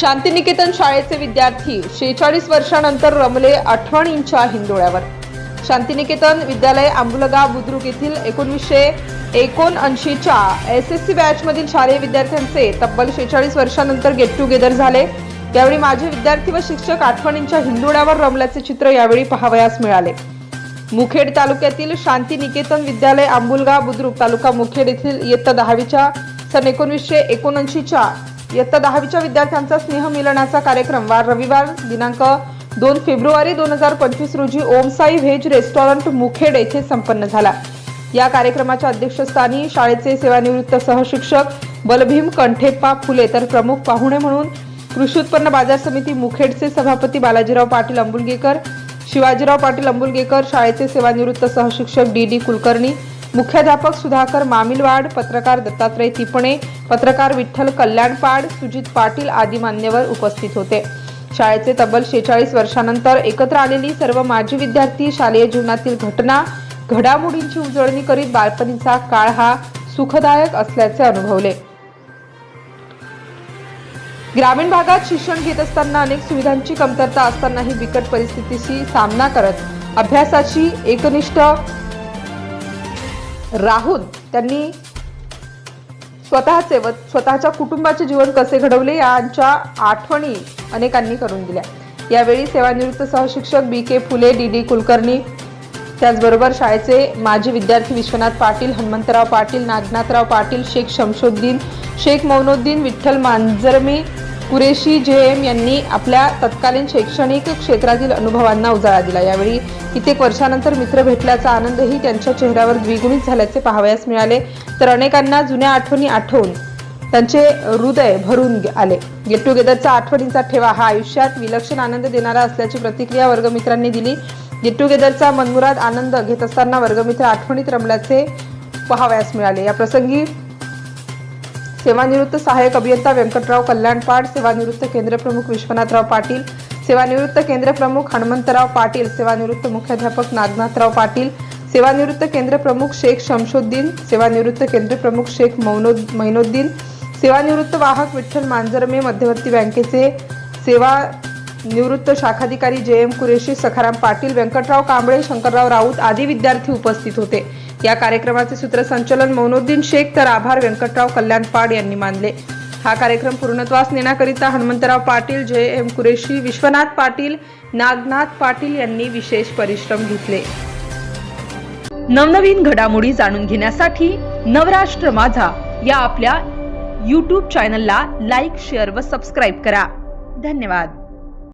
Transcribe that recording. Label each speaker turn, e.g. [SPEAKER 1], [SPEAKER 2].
[SPEAKER 1] शांतिनिकेतन शाळेचे विद्यार्थी शेहेचाळीस वर्षानंतर रमले आठवणींच्या हिंदोळ्यावर शांतिनिकेतन विद्यालय आंबुलगा बुद्रुक येथील एकोणीसशे एकोणऐंशीच्या एस एस सी बॅचमधील शालेय विद्यार्थ्यांचे तब्बल शेहेचाळीस वर्षानंतर गेट टुगेदर झाले. यावेळी माझे विद्यार्थी व शिक्षक आठवणींच्या हिंदोळ्यावर रमल्याचे चित्र यावेळी पाहावयास मिळाले. मुखेड तालुक्यातील शांतिनिकेतन विद्यालय आंबुलगा बुद्रुक तालुका मुखेड येथील इयत्ता दहावीच्या सन एकोणीसशे एकोणऐंशीच्या इयत्ता दहावीच्या विद्यार्थ्यांचा स्नेह मिलनाचा कार्यक्रम वार रविवार दिनांक दोन फेब्रुवारी दोन हजार पंचवीस रोजी ओमसाई व्हेज रेस्टॉरंट मुखेड येथे संपन्न झाला. या कार्यक्रमाच्या अध्यक्षस्थानी शाळेचे सेवानिवृत्त सहशिक्षक बलभीम कंठेप्पा फुले तर प्रमुख पाहुणे म्हणून कृषी उत्पन्न बाजार समिती मुखेडचे सभापती बालाजीराव पाटील अंबुलगेकर शिवाजीराव पाटील अंबुलगेकर शाळेचे सेवानिवृत्त सहशिक्षक डी डी कुलकर्णी मुख्याध्यापक सुधाकर मामिलवाड पत्रकार दत्तात्रय तिपणे पत्रकार विठ्ठल कल्याणपाड सुजित पाटील आदी मान्यवर उपस्थित होते. शाळेचे तब्बल शेचाळीस वर्षानंतर एकत्र आलेली सर्व माजी विद्यार्थी शालेय जीवनातील घटना घडामोडींची उजळणी करीत बालपणीचा काळ हा सुखदायक असल्याचे अनुभवले. ग्रामीण भागात शिक्षण घेत असताना अनेक सुविधांची कमतरता असतानाही बिकट परिस्थितीशी सामना करत अभ्यासाची एकनिष्ठ राहून त्यांनी स्वतःचे व स्वतःच्या कुटुंबाचे जीवन कसे घडवले यांच्या आठवणी अनेकांनी करून दिल्या. यावेळी सेवानिवृत्त सहशिक्षक B K Phule D D Kulkarni त्याचबरोबर शाळेचे माजी विद्यार्थी विश्वनाथ पाटील हनुमंतराव पाटील नागनाथराव पाटील शेख शमशुद्दीन शेख मौनुद्दीन विठ्ठल मांजरमी कुरेशी जे एम यांनी आपल्या तत्कालीन शैक्षणिक क्षेत्रातील अनुभवांना उजाळा दिला. यावेळी कित्येक वर्षानंतर मित्र भेटल्याचा आनंदही त्यांच्या चेहऱ्यावर द्विगुणित झाल्याचे पाहावयास मिळाले. तर अनेकांना जुन्या आठवणी आठवून त्यांचे हृदय भरून गे- आले. गेट टुगेदरचा आठवणींचा ठेवा हा आयुष्यात विलक्षण आनंद देणारा असल्याची प्रतिक्रिया वर्गमित्रांनी दिली. गेट टुगेदरचा मनमुराद आनंद घेत असताना वर्गमित्र आठवणीत रमल्याचे पाहावयास मिळाले. या प्रसंगी सेवानिवृत्त सहाय्यक अभियंता व्यंकटराव कल्याणपाड सेवानिवृत्त केंद्रप्रमुख विश्वनाथराव पाटील सेवानिवृत्त केंद्रप्रमुख हनुमंतराव पाटील सेवानिवृत्त मुख्याध्यापक नागनाथराव पाटील सेवानिवृत्त केंद्रप्रमुख शेख शमशुद्दीन सेवानिवृत्त केंद्रप्रमुख शेख मौनो मैनोद्दीन सेवानिवृत्त वाहक विठ्ठल मांजरमे मध्यवर्ती बँकेचे सेवा निवृत्त शाखाधिकारी जे एम कुरेशी सखाराम पाटील व्यंकटराव कांबळे शंकरराव राऊत आदी विद्यार्थी उपस्थित होते. या कार्यक्रमाचे सूत्रसंचलन मौनुद्दीन शेख तर आभार व्यंकटराव कल्याणपाड यांनी मानले. हा कार्यक्रम पूर्णत्वास नेण्याकरिता हनुमंतराव पाटील जय एम. कुरेशी विश्वनाथ पाटील नागनाथ पाटील यांनी विशेष परिश्रम घेतले. नवनवीन घडामोडी जाणून घेण्यासाठी नवराष्ट्र माझा या आपल्या यूट्यूब चॅनलला लाईक शेअर व सबस्क्राईब करा. धन्यवाद.